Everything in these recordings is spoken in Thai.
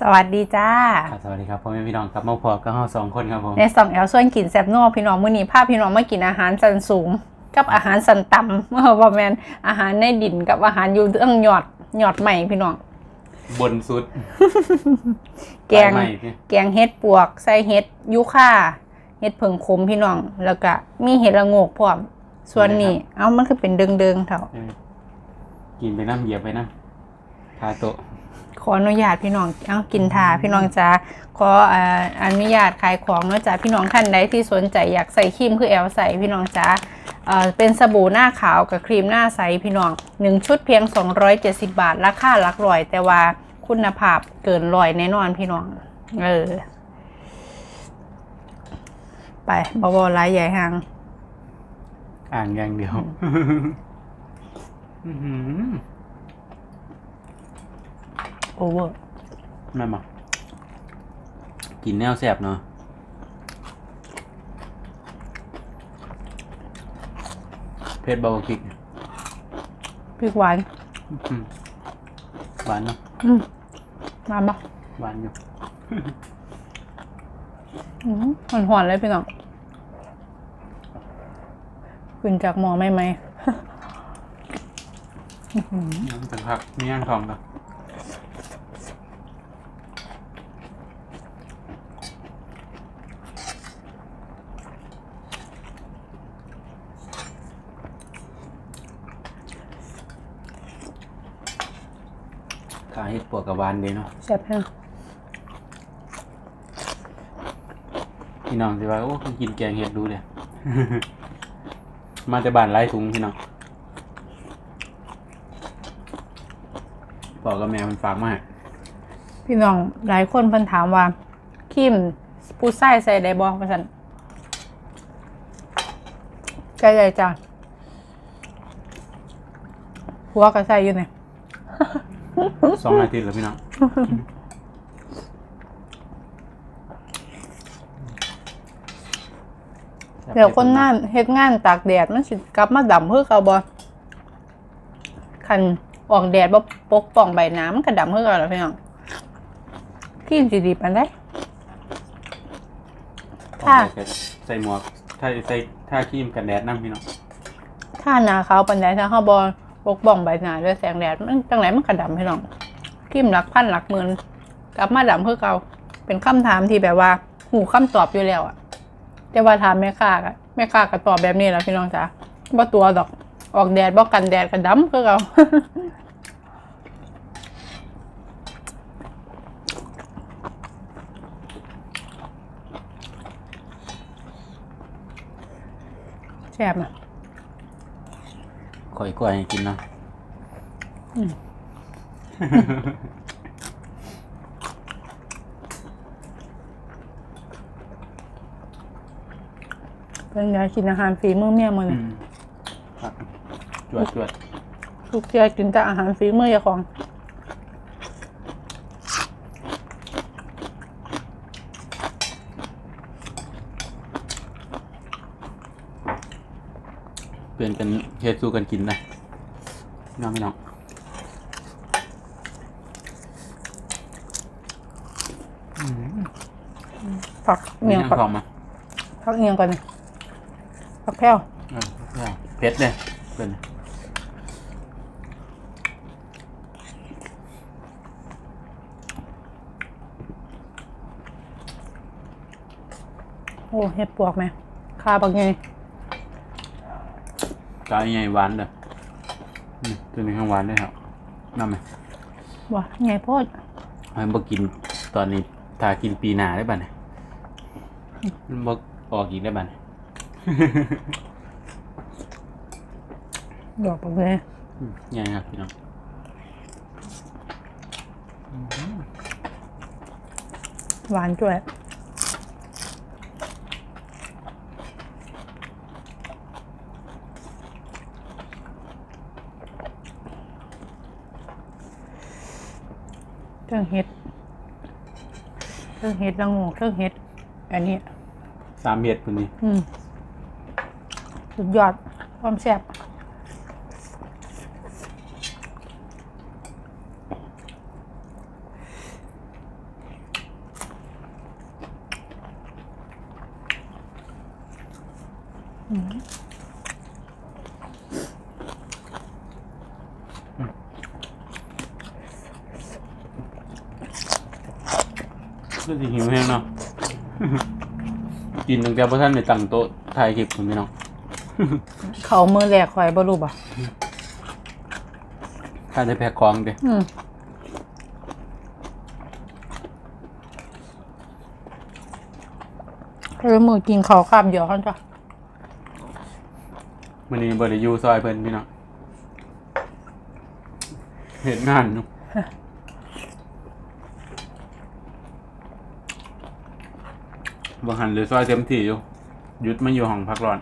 สวัสดีจ้าครับสวัสดีครับพ่อแม่พี่น้องครับมาพอกับเราสองคนครับผมในสองแอลส่วนกินแซบนัวพี่น้องมื้อนี้พาพี่น้องมากินอาหารสันสูง กับอาหารสันต่ำเมื่อว่าแมนอาหารในดินกับอาหารอยู่เรื่องหยอดหยอดใหม่พี่น้องบนสุด แกงสายไหมพี่แกงเห็ดปวกใส่เห็ดยูค่าเห็ดเผิงขมพี่น้อง แล้วก็มีเห็ดละโงกพร้อม ส่วนนี้เอ้ามันคือเป็นเดิงๆเถอะเออกินไปน้ำเหยียบไปน้ำทาโต๊ะข ออนุญาตพี่น้องเอากินทาพี่น้องจ้าขออ่าอนุญาตขายของเนาะจ้าพี่น้องท่านใดที่สนใจอยากใส่ครีมคือแอลใส่พี่น้องจ้าเอ่อเป็นสบู่หน้าขาวกับครีมหน้าใสพี่น้องหนึ่งชุดเพียง 270 บาท ราคาหลักร้อย แต่ว่าคุณภาพเกินร้อยแน่นอนพี่น้อง เออ ไปบวรายใหญ่หางอ่างอย่างเดียว อื้อหือ โอเวอร์แม่มากินแนวแสบเนาะเผ็ดเบาพริกพริกหวานอืมหวานเนาะอืมมาปะหวานอยู่ อืมหอนๆเลยพี่น้องขึ้นจากหมอไหมไหม น้ำสังผักมีย่างทองกัน ขาเห็ดปวกกับหวานเด้เนาะแซ่บแห้งพี่น้องสิว่าโอ้คุณกินแกงเห็ดดูเนี่ยมาแต่บ้านไร้ถุงพี่น้องบอกกับแม่มันฝากมาให้พี่น้องหลายคนเพิ่นถามว่าคิมผู้ใส่ใส่ได้บ่ว่าซั่นใส่ได้จ้ะหัวก็ใส่อยู่เนี่ย สองอาทิตย์แล้วพี่น้องเดี๋ยวคนงานเฮ็ดงานตากแดดมันสิกลับมาดำคือเก่าบ่คันออกแดดบ่ปกป้องใบหน้ามันก็ดำคือเก่าแล้วพี่น้องคิมสิดีปานใดค่ะใส่หมวกถ้าใส่ถ้าครีมกันแดดนั่งพี่น้องถ้าหน้าขาวปานใดถ้าเฮาบ่ ปกป้องใบหน้าด้วยแสงแดดมันจังไดมันก็ดำพี่น้องคิมหลักพันหลักหมื่นกลับมาดำคือเก่าเป็นคำถามที่แบบว่า หูคำตอบอยู่แล้วอะแต่ว่าถามแม่ค้าก็แม่ค้าก็ตอบแบบนี้แหล้วพี่น้องจ๋าบ่ตัวดอกออกแดดบ่กันแดดก็ดำคือเก่าแซ่บนะ ข่อยกล้วยให้กินเนาะเป็นไงกินอาหารฝีมือเมียมันอืมครับจวดจวด ทุกเที่ยกินแต่อาหารฝีมือเจ้าของ เปลี่ยนกันเฮ็ดสู้กันกินนะพี่น้องพี่น้องผักมีเมียงย่างผักทองมาผักเอียงก่อนนี่ผักแพ้วเออเผ็ดเลยเป็นโอ้เห็ดปวกไหมคาบักไง กายใหญ่หวานเลยนี่ตัวนี้ข้างหวานเลยครับน้ำไหมว่าไงโพดมันบ่กินตอนนี้ถ้ากินปีหน้าได้บ้าเนี่ยมันบ่ออกอีกได้บ้าเนี่ย ดอกบักไงอืมใหญ่ครับพี่น้องหวานจ้วย เครื่องเห็ด เครื่องเห็ดละโงูเครื่องเห็ด อันนี้ สามเม็ดพุ่นนี่อืม สุดยอด ความแซ่บ รู้สึกหิวแห้งเนาะ กินตั้งแต่พระท่านในตั้งโต๊ะถ่ายคลิปคุณพี่น้อง เขามือแหลกคอยบ่รู้บ่ถ้าได้แพ็คของเด้อืมเออมือกินเขาวข้ามเดียวกันจ้ะวันนี้บริยูซอยเพิ่นพี่น้องเห็นงานอยู่ บางหันหรือซอยเต็มที่อยู่หยุดมาอยู่ห้องพักร้อน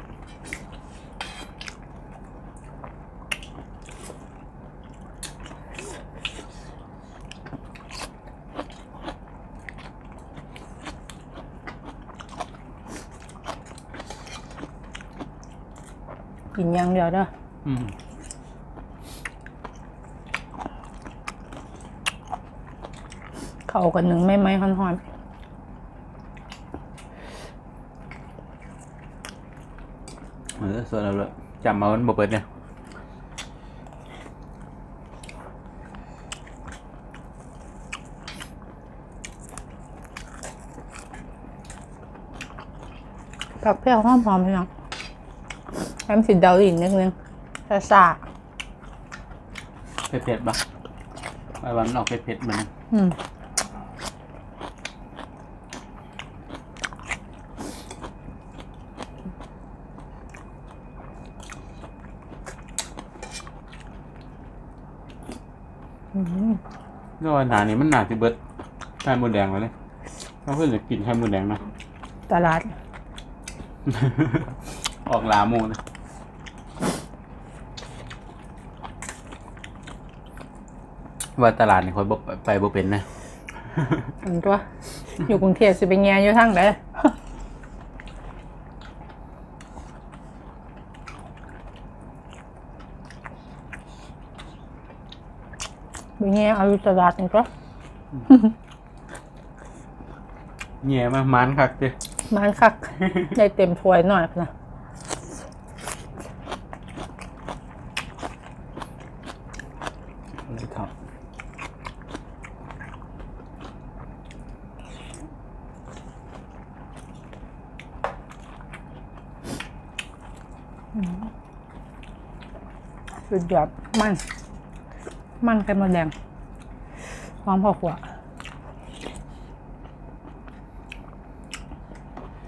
กินอย่างเดียวเด้ออืมเขากันหนึ่งไม่ไหมฮอนเออ ส่วนเราเลยจำมาวันบ่เปิดเนี่ยๆผักเปรี้ยวหอมหอมพี่น้องแอมสิเดาอีกนิดนึงซาซาเผ็ดๆปะไปวันออกเผ็ดๆเหมือนกันอืม แล้ววันหนานี่มันหนาสิเบิดไข่มดแดงแล้วเลยเราเพิ่งจะกินไข่มดแดงเนาะตลาด ออกลาหมูนะว่าตลาดนี่คอยบ่ไปบ่เป็นนะ อันตัว อยู่กรุงเทพสิไปแง่อยู่ทางใดไปแง่เอาอยู่ตลาดนี่ตัวแย่มามันคักเจ้มันคักได้เต็มถ้วยหน่อยนะครับสุดยอดมัน มันไข่มดแดง หอมพอขวา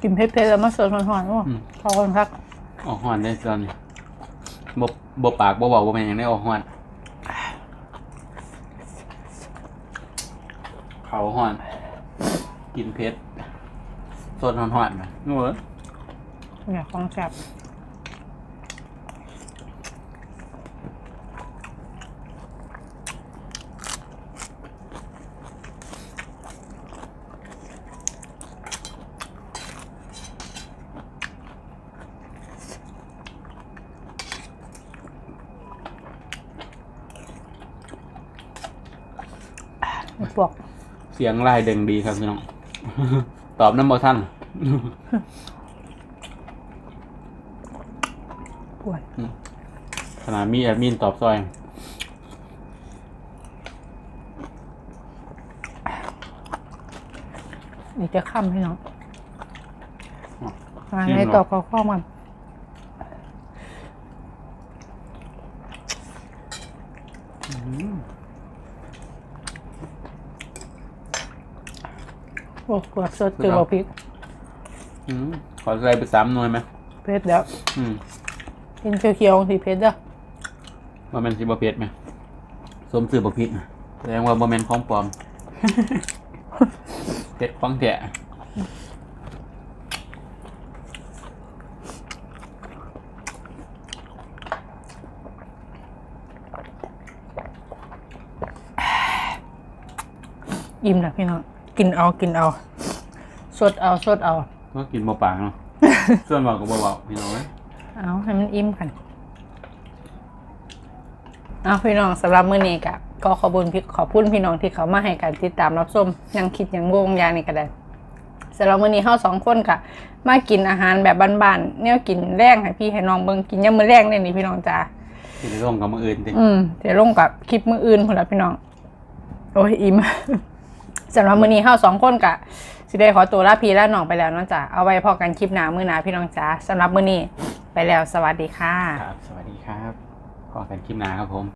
กินเผ็ดๆแล้วมาเสิร์ฟหอนๆโอ้พอคนคักออกหอนได้ตอนนี้บ่บ่ปากบ่เบาบ่เป็นอย่างได้ออกหอนเขาหอน กินเผ็ดสดหอนๆนะงูเอ้ยเนี่ยของแซ่บ พวก เสียงลายเด้งดีครับพี่น้อง ตอบน้ำบ่ท่านปวดขนาดมีแอดมินตอบซอยอีกจะค่ำให้น้องอ๋อมาให้ตอบข้อข้อมัน โอ้กวดสดเจอบ่พริกอืมขอใส่ไปสามหน่วยไหมเผ็ดแล้วอืมกินเขียวๆสีเผ็ดเด้อว่ามันสิบ่เผ็ดไหมสมสื่อบ่พริกน่ะแสดงว่าบ่แม่นของปลอมเผ็ดของแท้อิ่มแล้วพี่น้อง กินเอากินเอา สดเอาสดเอา ก็กินบ่ปากเนาะ ส่วนบอกก็บ่เว้าพี่น้องเอ้ยเอาให้มันอิ่มกันเอาพี่น้องสำหรับมื้อนี้กะก็ขอบคุณพี่ขอบคุณพี่น้องที่เขามาให้การติดตามรับชมยังคิดยังวงอยางนี่ก็ได้สำหรับมื้อนี้เฮาสองคนก็มากินอาหารแบบบ้านๆแนวกินแรงให้พี่ให้น้องเบิ่งกินยามมื้อแรงเนี่ยนี่พี่น้องจ้าที่จะร่วมกับมืออื่นติอืมเดี๋ยวลงกับคลิปมื้ออื่นพุ่นละพี่น้อง โอ้ยอิ่ม สำหรับมื้อนี้เฮาสองคนกะสิได้ขอตัวลาพี่ลาน้องไปแล้วเนาะจ้ะเอาไว้พอกันคลิปหน้ามื้อหน้าพี่น้องจ้าสำหรับมื้อนี้ไปแล้วสวัสดีค่ะ ครับ สวัสดีครับพอกันคลิปหน้าครับผม